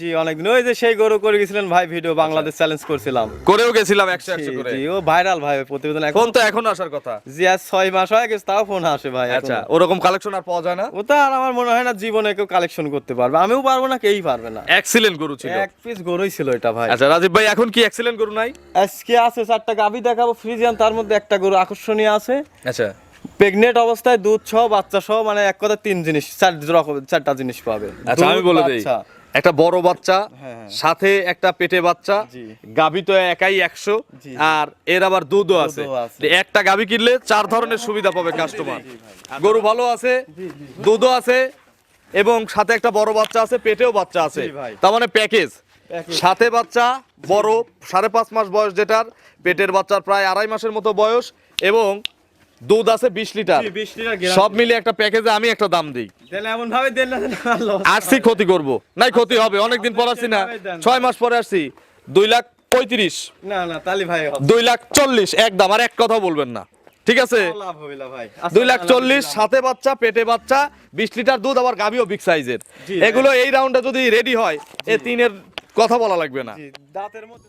জি অনেকদিন। ওই যে সেই গরু করে গেছিলেন ভাই ভিডিও বাংলাদেশ চ্যালেঞ্জ করছিলাম। করেও গেছিলাম একশো একশো করে। জি ও ভাইরাল ভাই প্রতিবেদন এখন তো এখন আসার কথা। জি আজ ছয় মাস হয়ে গেছে তাও ফোন আসে ভাই আচ্ছা ওরকম কালেকশন আর পাওয়া যায় না? ও আর আমার মনে হয় না জীবনে কেউ কালেকশন করতে পারবে। আমিও পারব না কেউই পারবে না। এক্সিলেন্ট গরু ছিল। এক পিস গরুই ছিল এটা ভাই। আচ্ছা রাজীব ভাই এখন কি এক্সিলেন্ট গরু নাই? আজকে আছে চারটা গাভি দেখাবো ফ্রিজিয়ান তার মধ্যে একটা গরু আকর্ষণীয় আছে। আচ্ছা। প্রেগনেন্ট অবস্থায় দুধ সহ বাচ্চা সহ মানে এক কথা তিন জিনিস চার রকম চারটা জিনিস পাবে। আচ্ছা আমি বলে দিই। বাচ্চা। একটা বড় বাচ্চা হ্যাঁ, হ্যাঁ। সাথে একটা পেটে বাচ্চা। গাভী তো একাই একশো আর এর আবার দুধও আছে। একটা গাভী কিনলে চার ধরনের সুবিধা পাবে কাস্টমার গরু ভালো আছে দুধও আছে এবং সাথে একটা বড় বাচ্চা আছে পেটেও বাচ্চা আছে। তার মানে প্যাকেজ সাথে বাচ্চা বড় সাড়ে পাঁচ মাস বয়স যেটার পেটের বাচ্চার প্রায় আড়াই মাসের মতো বয়স এবং দুধ আছে বিশ লিটার। জি, 20 লিটার গ্যারান্টি। সব মিলিয়ে একটা প্যাকেজে আমি একটা দাম দিই। এমন ভাবে আসছি ক্ষতি করব। নাই ক্ষতি হবে অনেকদিন পর আসছি না। ছয় মাস পরে আসছি দুই লাখ পঁয়ত্রিশ। না না তালি ভাই দুই লাখ চল্লিশ একদম আর এক কথা বলবেন না। ঠিক আছে? দুই লাখ চল্লিশ সাথে বাচ্চা পেটে বাচ্চা বিশ লিটার দুধ আবার গাভিও বিগ সাইজের এগুলো এই রাউন্ডে যদি রেডি হয় এ তিনের কথা বলা লাগবে না। দাঁতের মধ্যে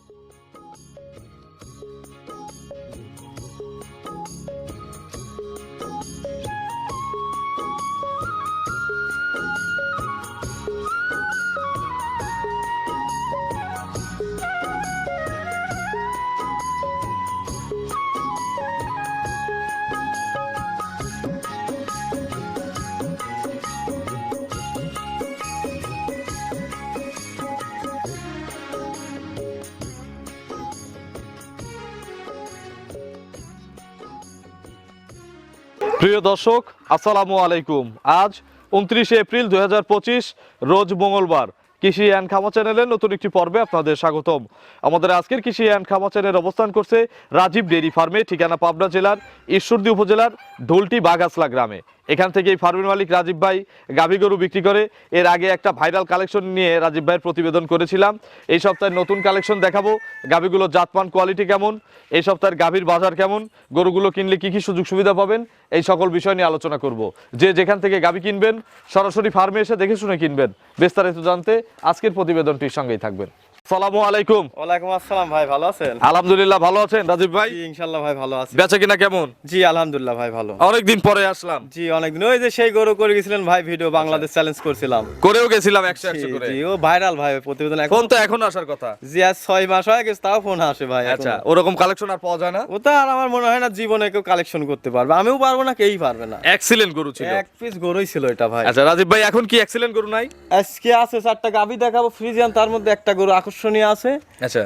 প্রিয় দর্শক, আসসালামু আলাইকুম। আজ উনত্রিশে এপ্রিল দুই হাজার পঁচিশ, রোজ মঙ্গলবার। কৃষি অ্যান্ড খামা চ্যানেলের নতুন একটি পর্বে আপনাদের স্বাগতম। আমাদের আজকের কৃষি অ্যান্ড খামা চ্যানেল অবস্থান করছে রাজীব ডেরি ফার্মে, ঠিকানা পাবনা জেলার ঈশ্বরদী উপজেলার ঢোলটি বাগাসলা গ্রামে। এখান থেকে এই ফার্মের মালিক, রাজীব ভাই গাভী গরু বিক্রি করে। এর আগে একটা ভাইরাল কালেকশন নিয়ে রাজীব ভাইয়ের প্রতিবেদন করেছিলাম। এই সপ্তাহে নতুন কালেকশন দেখাবো। গাভীগুলোর জাতমান কোয়ালিটি কেমন? এই সপ্তাহের গাভীর বাজার কেমন? গরুগুলো কিনলে কি কি সুযোগ সুবিধা পাবেন? এই সকল বিষয় নিয়ে আলোচনা করব। যে যেখান থেকে গাভী কিনবেন, সরাসরি ফার্মে এসে দেখে শুনে কিনবেন। বিস্তারিত জানতে আজকের প্রতিবেদনটির সঙ্গেই থাকবেন। সালামু আলাইকুম। ওয়ালাইকুম আসসালাম ভাই ভালো আছেন? আলহামদুলিল্লাহ ভালো আছেন রাজীব ভাই? জি ভাই ভালো আছি। বেচা কিনা কেমন? জি আলহামদুলিল্লাহ ভাই ভালো। অনেকদিন পরে আসলাম। জি অনেকদিন। ওই যে সেই গরু করে গেছিলেন ভাই ভিডিও বাংলাদেশ চ্যালেঞ্জ করছিলাম। করেও গেছিলাম একশো জি, করে। জি ও ভাইরাল ভাই প্রতিবেদন এখন তো এখন আসার কথা। জি আজ ছয় মাস হয়ে গেছে তাও ফোন আসে ভাই আচ্ছা ওরকম কালেকশন আর পাওয়া যায় না? ও তো আর আমার মনে হয় না জীবনে কেউ কালেকশন করতে পারবে। আমিও পারব না কেউই পারবে না। এক্সিলেন্ট গরু ছিল। এক পিস গরুই ছিল এটা ভাই। আচ্ছা রাজীব ভাই এখন কি এক্সিলেন্ট গরু নাই? আজকে আছে চারটা গাভি দেখাবো ফ্রিজিয়ান তার মধ্যে একটা গরু আকর্ষণীয় আছে। আচ্ছা।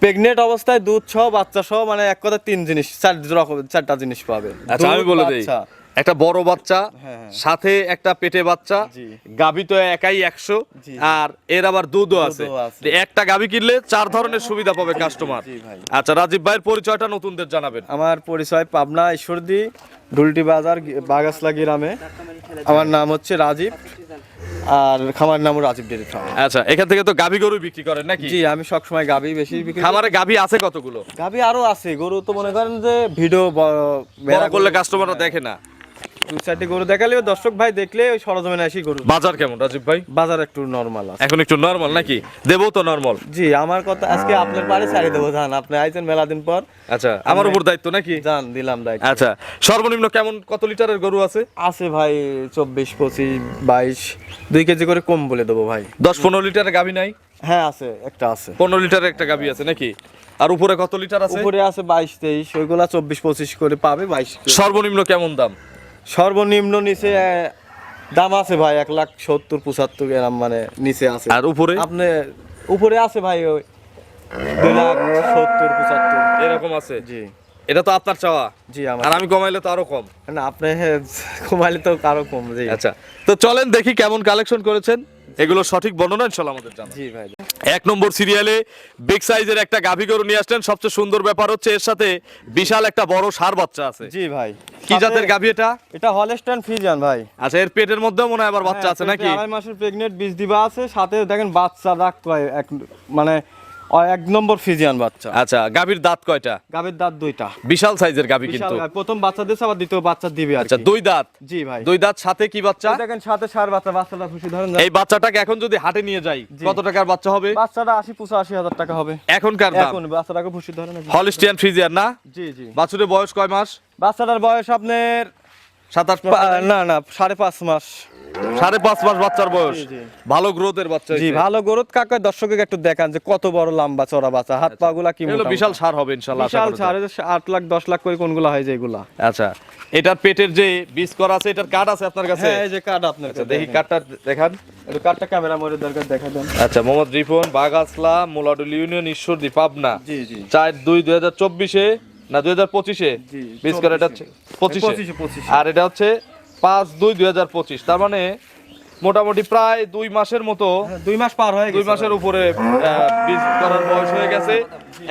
প্রেগনেন্ট অবস্থায় দুধ সহ বাচ্চা সহ মানে এক কথা তিন জিনিস চার রকম চারটা জিনিস পাবে। আচ্ছা আমি বলে দিই একটা বড় বাচ্চা হ্যাঁ, হ্যাঁ। সাথে একটা পেটে বাচ্চা। গাভী তো একাই একশো আর এর আবার দুধও আছে। একটা গাভী কিনলে চার ধরনের সুবিধা পাবে কাস্টমার আচ্ছা রাজীব ভাইয়ের পরিচয়টা নতুনদের জানাবেন। আমার পরিচয় পাবনা ঈশ্বরদী ডুলটি বাজার বাগাসলা গ্রামে। আমার নাম হচ্ছে রাজীব। আর খামার নাম রাজীব ডেরি ফার্ম। আচ্ছা এখান থেকে তো গাভী গরু বিক্রি করেন নাকি? জি আমি সব সময় গাভী বেশি বিক্রি খামারে গাভী আছে কতগুলো? গাভী আরও আছে গরু তো মনে করেন যে ভিডিও বড় করলে কাস্টমাররা দেখে না। দু চারটি গরু দেখালেও দর্শক ভাই দেখলে ওই সরজমিনে আসি গরু। বাজার কেমন রাজীব ভাই? বাজার একটু নর্মাল আছে। এখন একটু নরমাল নাকি? দেবো তো নরমাল জি আমার কথা আজকে আপনার বাড়ি ছাড়ি দেবো ধান আপনি আইছেন মেলা দিন পর। আচ্ছা আমার উপর দায়িত্ব নাকি? জান দিলাম দায়িত্ব। আচ্ছা সর্বনিম্ন কেমন কত লিটারের গরু আছে? আছে ভাই চব্বিশ পঁচিশ বাইশ দুই কেজি করে কম বলে দেবো ভাই। দশ পনেরো লিটারের গাভী নাই? হ্যাঁ আছে একটা আছে। পনেরো লিটারের একটা গাভী আছে নাকি? আর উপরে কত লিটার আছে? উপরে আছে বাইশ তেইশ ওইগুলা চব্বিশ পঁচিশ করে পাবে বাইশ। সর্বনিম্ন কেমন দাম? সর্বনিম্ন নিচে দাম আছে ভাই এক লাখ সত্তর পঁচাত্তর এরম মানে নিচে আছে। আর উপরে? আপনি উপরে আছে ভাই ওই দুই লাখ সত্তর পঁচাত্তর। এরকম আছে? জি। এটা তো আপনার চাওয়া? জি আমার আর আমি কমাইলে তো আরও কম। না আপনি কমাইলে তো আরও কম জি। আচ্ছা তো চলেন দেখি কেমন কালেকশন করেছেন। এগুলো সঠিক বর্ণনা ইনশাল্লাহ আমাদের জানা জি ভাই এক নম্বর সিরিয়ালে বিগ সাইজের একটা গাভী গরু নিয়ে আসলেন। সবচেয়ে সুন্দর ব্যাপার হচ্ছে এর সাথে বিশাল একটা বড় সার বাচ্চা আছে। জি ভাই। কি জাতের গাভী এটা? এটা হলস্টাইন ফ্রিজিয়ান ভাই। আচ্ছা এর পেটের মধ্যেও মনে হয় আবার বাচ্চা আছে হ্যাঁ, নাকি? আড়াই মাসের প্রেগনেন্ট বীজ দিবা আছে সাথে দেখেন বাচ্চা রাখ এক মানে এক নম্বর ফিজিয়ান বাচ্চা। আচ্ছা গাভীর দাঁত কয়টা? গাবের দাঁত দুইটা। বিশাল সাইজের গাভী কিন্তু। প্রথম বাচ্চা দিচ্ছে আবার দ্বিতীয় বাচ্চা দিবে আচ্ছা দুই দাঁত? জি ভাই। দুই দাঁত সাথে কি বাচ্চা? দেখেন সাথে সার বাচ্চা বাচ্চাটা খুশি ধরেন এই বাচ্চাটাকে এখন যদি হাটে নিয়ে যাই। কত টাকার বাচ্চা হবে? বাচ্চাটা আশি পঁচাশি হাজার টাকা হবে। এখনকার দাম? এখন বাচ্চাটাকে খুশি ধরেন হলিস্টিয়ান ফ্রিজিয়ান না? জি জি। বাছুরের বয়স কয় মাস? বাচ্চাটার বয়স আপনার সাতাশ না না সাড়ে পাঁচ মাস। সাড়ে পাঁচ মাস বাচ্চার বয়স। ভালো গ্রোথের বাচ্চা জি ভালো গরুত কাকা একটু দেখান যে কত বড় লম্বা চড়া বাচ্চা। হাত পা গুলা কি বিশাল সার হবে ইনশাল্লাহ বিশাল। সাড়ে আট লাখ দশ লাখ করে কোনগুলা হয় যেগুলা আচ্ছা এটার পেটের যে বীজ করা আছে এটার কার্ড আছে আপনার কাছে? হ্যাঁ এই যে কার্ড আপনার আচ্ছা দেখি কার্ডটা দেখান। একটু কার্ডটা ক্যামেরা মোড়ে দরকার দেখা দেন। আচ্ছা মোহাম্মদ রিফন বাগাসলা মোলাডুল ইউনিয়ন ঈশ্বরদী পাবনা। জি জি। চার দুই দুই হাজার চব্বিশে না দুই হাজার পঁচিশে? বীজ করা এটা হচ্ছে পঁচিশে। আর এটা হচ্ছে পাঁচ দুই দুই হাজার পঁচিশ। তার মানে মোটামুটি প্রায় দুই মাসের মতো হ্যাঁ, দুই মাস পার হয়ে দুই মাসের উপরে বীজ করার বয়স হয়ে গেছে।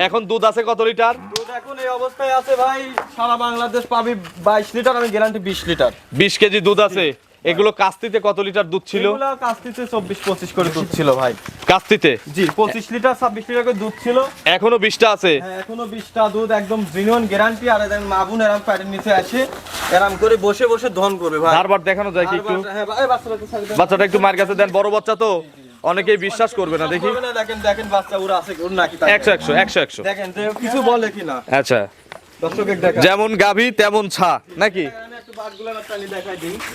এখন দুধ আছে কত লিটার? দুধ এখন এই অবস্থায় আছে ভাই সারা বাংলাদেশ পাবি বাইশ লিটার আমি গ্যারান্টি বিশ লিটার। বিশ কেজি দুধ আছে। এগুলো কাস্তিতে কত লিটার দুধ ছিল? এগুলা কাস্তিতে চব্বিশ পঁচিশ করে দুধ ছিল ভাই। কাস্তিতে? জি পঁচিশ লিটার ছাব্বিশ লিটার করে দুধ ছিল। এখনও বিশটা আছে? হ্যাঁ এখনও বিশটা দুধ একদম জিনিয়ন গ্যারান্টি আর দেখেন মাবুন এরাম প্যাটের নিচে আছে। এরাম করে বসে বসে ধন করবে ভাই। ধারবার দেখানো যায় কি একটু? হ্যাঁ, এই বাচ্চাটাকে ছাড়ি দেন। বাচ্চাটা একটু মার কাছে দেন। বড় বাচ্চা তো অনেকেই বিশ্বাস করবে না দেখি। না, দেখেন দেখেন বাচ্চা ওরা আছে ওর নাকি। একশো একশো একশো একশো। দেখেন কিছু বলে কিনা। আচ্ছা। যেমন গাভী তেমন ছা নাকি?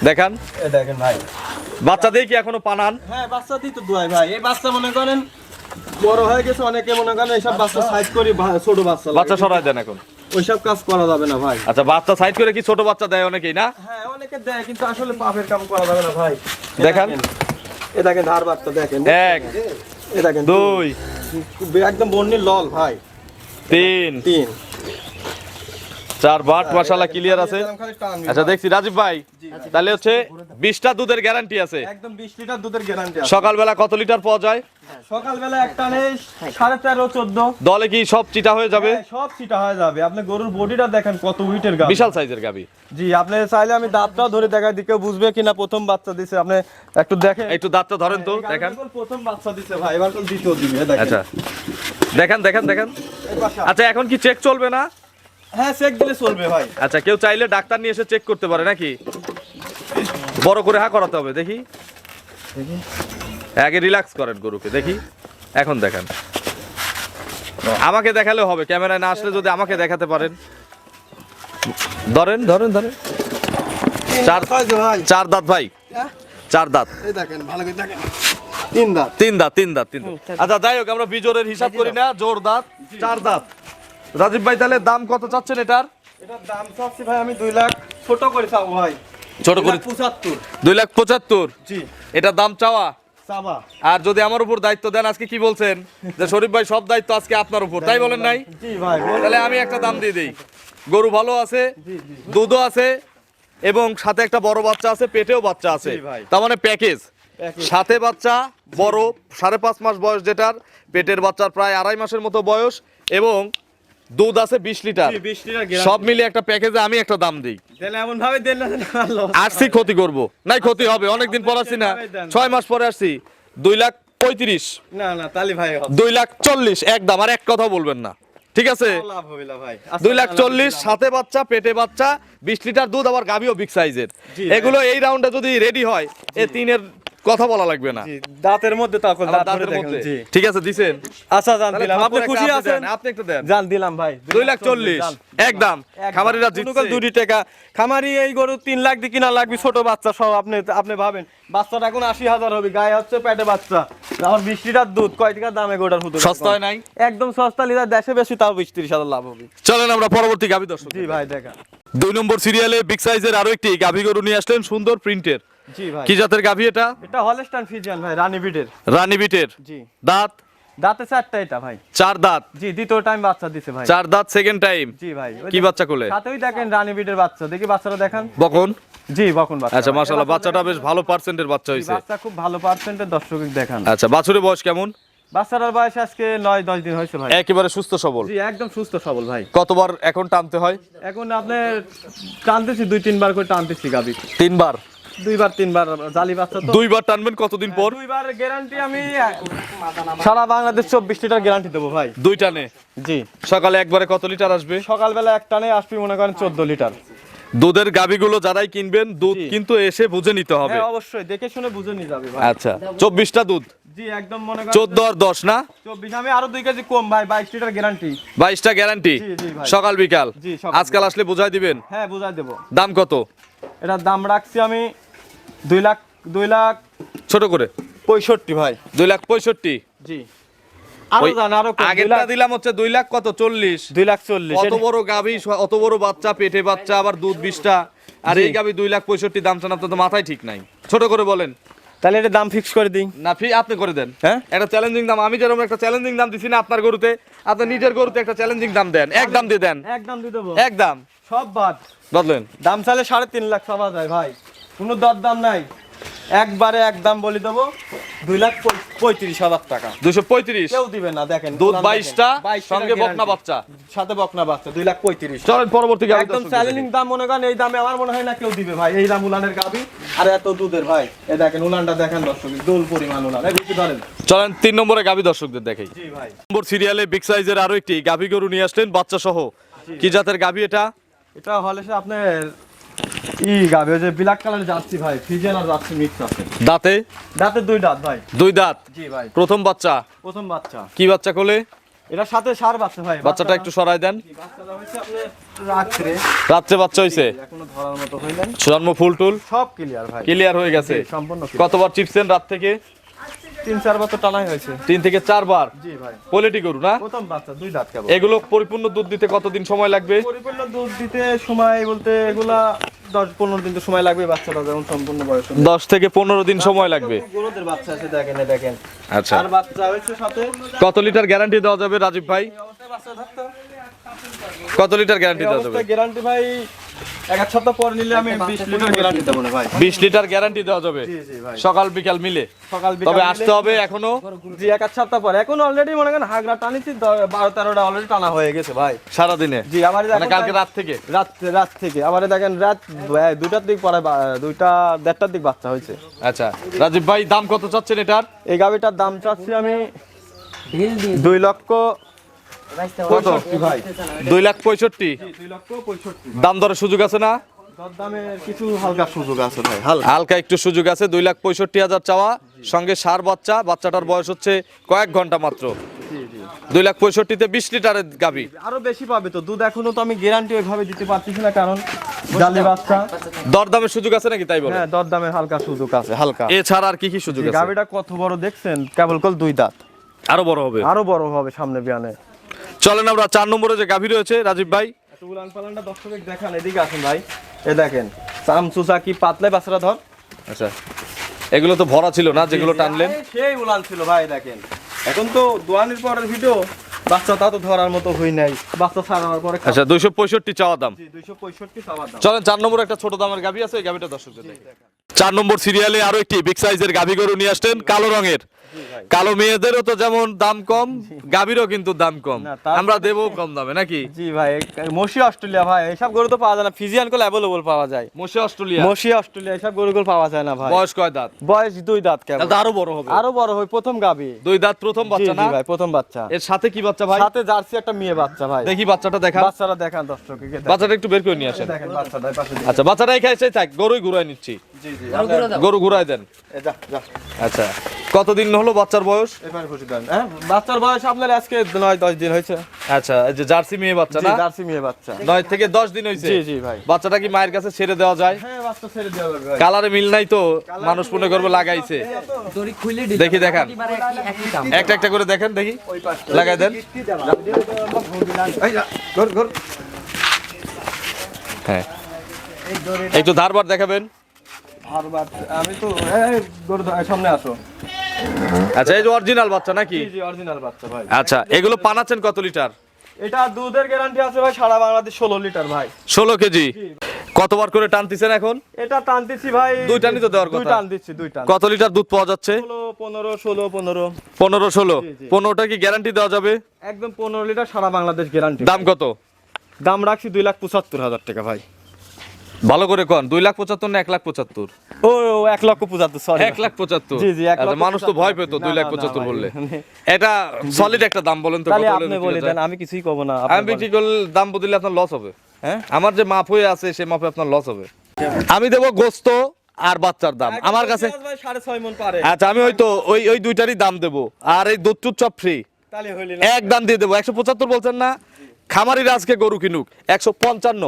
দেখান। দেখেন ভাই। বাচ্চা দিয়ে কি এখনও পানান? হ্যাঁ বাচ্চা দিই তো দুয়াই ভাই। এই বাচ্চা মনে করেন বড় হয়ে গেছে অনেকে মনে করেন এইসব বাচ্চা সাইজ করি ছোট বাচ্চা বাচ্চা সরাই দেন এখন। ওইসব কাজ করা যাবে না ভাই। আচ্ছা বাচ্চা সাইড করে কি ছোট বাচ্চা দেয় অনেকেই না? হ্যাঁ অনেকে দেয় কিন্তু আসলে পাপের কাম করা যাবে না ভাই। দেখান। এ দেখেন ধার বাচ্চা দেখেন। এক এ দেখেন দুই। একদম বন্যির লল ভাই। তিন। তিন। চার বাট মশালা ক্লিয়ার আছে। আচ্ছা দেখছি রাজীব ভাই তাহলে হচ্ছে বিশটা দুধের গ্যারান্টি আছে। একদম বিশ লিটার দুধের গ্যারান্টি সকালবেলা কত লিটার পাওয়া যায়? সকালবেলা একটা সাড়ে তেরো চোদ্দ। দলে কি সব চিটা হয়ে যাবে? হ্যাঁ, সব সিটা হয়ে যাবে। আপনি গরুর বডিটা দেখেন কত উইটের গাছ বিশাল সাইজের গাবি। জি আপনি চাইলে আমি দাঁতটাও ধরে দিকে বুঝবে কিনা প্রথম বাচ্চা দিছে। আপনি একটু দেখেন। একটু দাঁতটা ধরেন তো এই প্রথম বাচ্চা দিছে ভাই এবার তো দ্বিতীয় দিবে দেখেন। আচ্ছা। দেখান দেখান দেখান। আচ্ছা এখন কি চেক চলবে না? হ্যাঁ চেক দিলে চলবে ভাই। আচ্ছা কেউ চাইলে ডাক্তার নিয়ে এসে চেক করতে পারে নাকি? বড় করে হা করাতে হবে দেখি। আগে রিল্যাক্স করেন গরুকে দেখি। এখন দেখান। আমাকে দেখালেও হবে ক্যামেরায় না আসলে যদি আমাকে দেখাতে পারেন। ধরেন ধরেন ধরেন। চার ভাই? চার দাঁত ভাই। হ্যাঁ? চার দাঁত। দেখেন ভালো করে দেখেন। তিন দাঁত। তিন দাঁত তিন দাঁত তিন দাঁত। আচ্ছা যাই হোক আমরা বিজোরের হিসাব করি না জোর দাঁত চার দাঁত। রাজীব ভাই তাহলে দাম কত চাচ্ছেন এটার? এটার দাম চাচ্ছি ভাই আমি দুই লাখ। ছোট করে চাবো ভাই। ছোট করে পঁচাত্তর। দুই লাখ পঁচাত্তর? জি। এটার দাম চাওয়া? আর যদি আমার উপর দায়িত্ব দেন আজকে কি বলছেন? যে শরীফ ভাই সব দায়িত্ব আজকে আপনার উপর। তাই বলেন নাই? জি ভাই তাহলে আমি একটা দাম দিয়ে দিই। গরু ভালো আছে দুধও আছে এবং সাথে একটা বড় বাচ্চা আছে পেটেও বাচ্চা আছে। তার মানে প্যাকেজ সাথে বাচ্চা বড় সাড়ে পাঁচ মাস বয়স যেটার পেটের বাচ্চার প্রায় আড়াই মাসের মতো বয়স এবং দুধ আছে বিশ লিটার। জি, 20 লিটার সব মিলিয়ে একটা প্যাকেজে আমি একটা দাম দিই। এমন ভাবে আসছি ক্ষতি করব। নাই ক্ষতি হবে অনেকদিন পর আসছি না। ছয় মাস পরে আসছি দুই লাখ পঁয়ত্রিশ। না না তালি ভাই দুই লাখ চল্লিশ একদম আর এক কথা বলবেন না। ঠিক আছে? দুই লাখ চল্লিশ সাথে বাচ্চা পেটে বাচ্চা বিশ লিটার দুধ আবার গাভিও বিগ সাইজের এগুলো এই রাউন্ডে যদি রেডি হয় এ তিনের কথা বলা লাগবে না। দাঁতের মধ্যে ধরে দাঁতের মধ্যে। ঠিক আছে দিছেন? আচ্ছা জান দিলাম। আপনি খুশি আছেন? আপনি একটু দেন। জান দিলাম ভাই দুই লাখ চল্লিশ জান। একদম একদম। খামারিরা জিতছে কাল দুটি টাকা। খামারি এই গরু তিন লাখ দিয়ে কিনা লাগবে ছোট বাচ্চা সব আপনি আপনি ভাবেন। বাচ্চাটা এখন হাজার হবে গায়ে হচ্ছে পেটে বাচ্চা। আমার বিশ লিটার দুধ কয় টাকা দামে গোটার হুতো সস্তা হয় নাই? একদম সস্তা লিটার দেশে বেশি তাও বিশ তিরিশ হাজার লাভ হবে। চলেন আমরা পরবর্তী গাভি দর্শক জি ভাই দেখা। দুই নম্বর সিরিয়ালে বিগ সাইজের আরও একটি গাভি গরু নিয়ে আসলেন সুন্দর প্রিন্টের জি ভাই। কি জাতের গাভি এটা? এটা হলস্টান ফিজিয়ান ভাই রানী বিটের। রানী বিটের। জি। দাঁত? দাঁতে চারটা এটা ভাই। চার দাঁত? জি দ্বিতীয় টাইম বাচ্চা দিছে ভাই। চার দাঁত সেকেন্ড টাইম জি ভাই কি বাচ্চা কোলে? সাথেই দেখেন রানী বিটের বাচ্চা। দেখি বাচ্চাটা দেখান। বকন? জি বকুন বাচ্চা আচ্ছা মাশাআল্লাহ বাচ্চাটা বেশ ভালো পার্সেন্টের বাচ্চা জি, হয়েছে বাচ্চা খুব ভালো পার্সেন্টের দর্শক দেখান। আচ্ছা বাছুরের বয়স কেমন? বাচ্চাটার বয়স আজকে নয় দশ দিন হয়েছে ভাই। একেবারে সুস্থ সবল। জি একদম সুস্থ সবল ভাই। কতবার এখন টানতে হয়? এখন আপনি টানতেছি দুই তিনবার করে টানতেছি গাবি তিনবার? দুইবার তিনবার জালি বাচ্চা তো। দুইবার টানবেন কতদিন পর? দুইবার গ্যারান্টি আমি সারা বাংলাদেশ চব্বিশ লিটার গ্যারান্টি দেবো ভাই। দুই টানে? জি। সকালে একবারে কত লিটার আসবে? সকালবেলা এক টানে আসবি মনে করেন চোদ্দ লিটার। দুধের গাবিগুলো যারাই কিনবেন দুধ কিন্তু এসে বুঝে নিতে হবে। হ্যাঁ অবশ্যই দেখে শুনে বুঝে নিয়ে যাবে আচ্ছা চব্বিশটা দুধ? জি একদম মনে করেন চোদ্দ আর দশ না? চব্বিশ আমি আরও দুই কেজি কম ভাই বাইশ লিটার গ্যারান্টি বাইশটা গ্যারান্টি জি, জি ভাই। সকাল বিকাল? আজকাল আসলে বুঝাই দিবেন? হ্যাঁ বুঝাই দেবো। দাম কত? এটার দাম রাখছি আমি দুই লাখ দুই লাখ ছোট করে? পঁয়ষট্টি ভাই। দুই লাখ পঁয়ষট্টি? জি। আরও ওই জান আরও কম, দুই আগেরটা দিলাম হচ্ছে দুই লাখ কত? চল্লিশ। দুই লাখ চল্লিশ অত বড় গাভী অত বড় বাচ্চা পেটে বাচ্চা আবার দুধ বিশটা। আর এই গাভী দুই লাখ পঁয়ষট্টি দাম চান আপনার তো মাথায় ঠিক নাই। ছোট করে বলেন। তাহলে এটা দাম ফিক্স করে দিই। না ফি আপনি করে দেন। হ্যাঁ? একটা চ্যালেঞ্জিং দাম আমি যেরকম একটা চ্যালেঞ্জিং দাম দিছি না আপনার গরুতে আপনি নিজের গরুতে একটা চ্যালেঞ্জিং দাম দেন। এক দাম দিয়ে দেন। একদম দিয়ে দেবো। এক দাম। সব বাদ। বদলেন। দাম চাইলে সাড়ে তিন লাখ পাওয়া যায় ভাই। কোনো দর দাম নাই। একবারে এক দাম বলে দেবো দুই লাখ পঁয়ত্রিশ হাজার টাকা। দুশো পঁয়ত্রিশ। কেউ দিবে না দেখেন দুধ বাইশটা সঙ্গে বকনা বাচ্চা। সাথে বকনা বাচ্চা দুই লাখ পঁয়ত্রিশ। চলেন পরবর্তী একদম চ্যালেঞ্জিং দাম মনে করেন এই দামে আমার মনে হয় না কেউ দিবে ভাই এই দাম উলানের গাবি। আর এত দুধের ভাই এ দেখেন উলানটা দেখেন দর্শক দোল পরিমাণ উলান। বেশি ধরেন চলেন তিন নম্বরে গাভী দর্শকদের দেখাই জি ভাই। নম্বর সিরিয়ালে বিগ সাইজের আরও একটি গাভী গরু নিয়ে আসলেন বাচ্চা সহ কি জাতের গাভী এটা? এটা হলে সে আপনার ই গাবি যে ব্ল্যাক কালার যাচ্ছি ভাই ফিজেন আর যাচ্ছি মিক্স আছে। দাঁতে? দাঁতের দুই দাঁত ভাই। দুই দাঁত? জি ভাই। প্রথম বাচ্চা? প্রথম বাচ্চা। কি বাচ্চা কোলে? এটার সাথে সার বাচ্চা ভাই বাচ্চাটা একটু সরাই দেন। বাচ্চাটা হচ্ছে আপনার রাত্রে। রাত্রে বাচ্চা হইছে? এখনও ধরার মতো হইলেন জন্ম ফুল টুল? সব ক্লিয়ার ভাই। ক্লিয়ার হয়ে গেছে। সম্পূর্ণ কতবার চিপছেন রাত থেকে? তিন চার বছর টানাই হয়েছে। তিন থেকে চারবার জি ভাই। গরু না? প্রথম বাচ্চা দুই দাঁত কেবল। এগুলো পরিপূর্ণ দুধ দিতে কতদিন সময় লাগবে? পরিপূর্ণ দুধ দিতে সময় বলতে এগুলা দশ পনেরো দিন তো সময় লাগবে বাচ্চাটা যখন সম্পূর্ণ বয়স দশ থেকে পনেরো দিন সময় লাগবে। গরুদের বাচ্চা আছে দেখেন দেখেন। আচ্ছা। আর বাচ্চা হয়েছে সাথে কত লিটার গ্যারান্টি দেওয়া যাবে রাজীব ভাই? কত লিটার গ্যারান্টি দেওয়া যাবে? গ্যারান্টি ভাই এক সপ্তাহ পর নিলে আমি বিশ লিটার গ্যারান্টি দেবো না ভাই? বিশ লিটার গ্যারান্টি দেওয়া যাবে। জি জি ভাই। সকাল বিকাল মিলে। সকাল বিকাল তবে আসতে হবে এখনও। জি এক সপ্তাহ পর। এখন অলরেডি মনে করেন হাগরা টানিছি অলরেডি টানা হয়ে গেছে ভাই। সারাদিনে? জি আবার মানে দেখেন কালকে রাত থেকে? রাত রাত থেকে। আবার দেখেন রাত দিক পরে বা- দুইটা দেড়টার দিক বাচ্চা হয়েছে। আচ্ছা। রাজীব ভাই দাম কত চাচ্ছেন এটার? এই গাভিটার দাম চাচ্ছি আমি দুই লক্ষ দুই লাখ পঁয়ষট্টি। দাম দরের সুযোগ আছে না? দরদামের কিছু হালকা সুযোগ আছে ভাই হালকা হালকা একটু সুযোগ আছে দুই লাখ পঁয়ষট্টি হাজার চাওয়া। সঙ্গে সার বাচ্চা বাচ্চাটার বয়স হচ্ছে কয়েক ঘণ্টা মাত্র। দুই লাখ পঁয়ষট্টিতে বিশ লিটারের আরও বেশি পাবে তো দুধ এখনও তো আমি গ্যারান্টি ওইভাবে দিতে পারতেছি না কারণ জালি বাচ্চা দরদামের সুযোগ আছে নাকি তাই বলে? হ্যাঁ দরদামের হালকা সুযোগ আছে হালকা। এছাড়া আর কি কি সুযোগ আছে? গাভিটা কত বড় দেখছেন? কেবল কল দুই দাঁত। আরও বড় হবে। আরও বড় হবে সামনে বিয়ানে। চলেন আমরা চার নম্বরে যে গাভী রয়েছে রাজীব ভাই। উলান পালানটা দর্শক দেখান এদিকে আসেন ভাই। এ দেখেন চাম চুচা কি পাতলে বাচ্চারা ধর? আচ্ছা এগুলো তো ভরা ছিল না যেগুলো টানলেন। সেই উলান ছিল ভাই দেখেন। এখন তো দোয়ানির পরের ভিডিও বাচ্চা তা তো ধরার মতো হই নাই। বাচ্চা ছাড়ানোর পরে আচ্ছা দুইশো পঁয়ষট্টি চাওয়া দাম। দুইশো পঁয়ষট্টি চাওয়ার দাম। চলেন চার নম্বর একটা ছোট দামের গাভী আছে এই গাভীটা দর্শকদের দেখি। চার নম্বর সিরিয়ালে আরও একটি বিগ সাইজের গাভী গরু নিয়ে আসতেন কালো রঙের। কালো মেয়েদেরও তো যেমন দাম কম গাভীরও কিন্তু দাম কম। আমরা দেবো কম দামে নাকি? জি ভাই মসি অস্ট্রেলিয়া ভাই এসব গরু তো পাওয়া যায় না। ফিজিয়ানগুলো অ্যাভেলেবল পাওয়া যায়। Moshe Australia? মসি অস্ট্রেলিয়া এসব গরুগুলো পাওয়া যায় না ভাই। বয়স কয় দাঁত? বয়স দুই দাঁত কেবল। আরও বড় হবে। আরও বড় হয় প্রথম গাবি দুই দাঁত প্রথম জি বাচ্চা জি না? ভাই প্রথম বাচ্চা। এর সাথে কি বাচ্চা ভাই? সাথে জার্সি একটা মেয়ে বাচ্চা ভাই। দেখি বাচ্চাটা দেখা বাচ্চারা দেখান দর্শককে বাচ্চাটা একটু বের করে নিয়ে আসেন। দেখেন বাচ্চাটা পাশে আচ্ছা বাচ্চাটাই খাইছে থাক গরুই ঘুরাই নিচ্ছি। জি জি গরু ঘুরাই দেন। আচ্ছা। কতদিন হলো বাচ্চার বয়স? হ্যাঁ বাচ্চার বয়স আপনার আজকে নয় দশ দিন হয়েছে। আচ্ছা এই যে জার্সি মেয়ে বাচ্চা না? জার্সি মেয়ে বাচ্চা। নয় থেকে দশ দিন হয়েছে? জি জি ভাই। বাচ্চাটা কি মায়ের কাছে ছেড়ে দেওয়া যায়? হ্যাঁ বাচ্চা ছেড়ে দেওয়া যাবে কালারে মিল নাই তো? মানুষ মনে করবে লাগাইছে। দেখি দেখান। একটা একটা করে দেখেন দেখি। লাগাই দেন। এই যা, ঘর ঘর হ্যাঁ। একটু ধারবার দেখাবেন। আমি তো সামনে আসো। আচ্ছা এই যে অরিজিনাল বাচ্চা নাকি? জি জি অরিজিনাল বাচ্চা ভাই। আচ্ছা এগুলো পানাচ্ছেন কত লিটার? এটা দুধের গ্যারান্টি আছে ভাই সারা বাংলাদেশ ষোলো লিটার ভাই। ষোলো কেজি? কতবার করে টানতেছেন এখন? এটা টানতেছি ভাই দুই টানই তো দেওয়ার দুই টান দিচ্ছি দুই টান। কত লিটার দুধ পাওয়া যাচ্ছে? ষোলো পনেরো ষোলো পনেরো। পনেরো ষোলো। জি, জি। পনেরোটা কি গ্যারান্টি দেওয়া যাবে? একদম পনেরো লিটার সারা বাংলাদেশ গ্যারান্টি দাম কত? দাম রাখছি দুই লাখ পঁচাত্তর হাজার টাকা ভাই। ভালো করে কন দুই লাখ পঁচাত্তর না এক লাখ পঁচাত্তর? ও এক লক্ষ পঁচাত্তর সরি এক লাখ পঁচাত্তর? জি, জি, আচ্ছা, মানুষ তো ভয় পেতো দুই লাখ পঁচাত্তর বললে। এটা সলিড একটা দাম বলেন তো আপনি বলে দেন আমি কিছুই কব না আমি বিক্রি করলে দাম বদলে আপনার লস হবে। হ্যাঁ? আমার যে মাপ হয়ে আছে সেই মাপে আপনার লস হবে। আমি দেবো গোস্ত আর বাচ্চার দাম। আমার কাছে সাড়ে ছয় মন পারে। আচ্ছা আমি হয়তো ওই ওই দুইটারই দাম দেবো। আর এই দুধ টুধ সব ফ্রি এক দাম দিয়ে দেবো। একশো পঁচাত্তর বলছেন না? খামারিরা আজকে গরু কিনুক। একশো পঞ্চান্ন।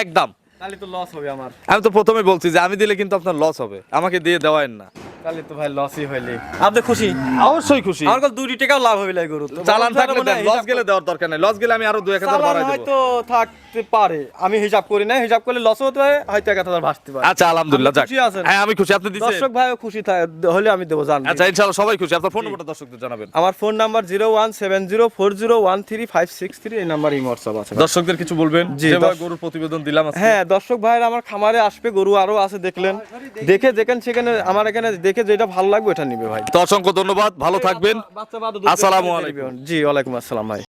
এক দাম। তাহলে তো লস হবে আমার। আমি তো প্রথমে বলছি যে আমি দিলে কিন্তু আপনার লস হবে। আমাকে দিয়ে দেওয়ায়েন না। তাহলে তো ভাই লসই হইলে। আপনি খুশি? অবশ্যই খুশি। আমার কাছে দুই টাকাও লাভ হইলে গরু। চালান থাকলে দেন লস গেলে দেওয়ার দরকার নেই। লস গেলে আমি আরও দুই এক হাজার চালান বাড়াই দেবো। হয়তো থাকতে পারে। আমি হিসাব করি না হিসাব করলে লস হতে হয় হয়তো এক হাজার ভাসতে পারে। আচ্ছা আলহামদুলিল্লাহ যাক। খুশি আছেন? হ্যাঁ আমি খুশি আপনি দর্শক ভাইও খুশি হলে আমি দেবো জান আচ্ছা ইনশাআল্লাহ সবাই খুশি। আপনার ফোন নম্বরটা দর্শকদের জানাবেন। আমার phone number zero one seven zero four zero one three five six three এই নাম্বার আছে। দর্শকদের কিছু বলবেন? দর্শ- গরুর প্রতিবেদন দিলাম হ্যাঁ দর্শক ভাইয়ের আমার খামারে আসবে গরু আরও আছে দেখলেন। দেখে যেখানে সেখানে আমার এখানে দেখে যেটা ভালো লাগবে এটা নিবে ভাই। তো অসংখ্য ধন্যবাদ ভালো থাকবেন। আসসালাম বাদ আসসালামু আলাইকুম। জি ওয়ালাইকুম আসসালাম ভাই।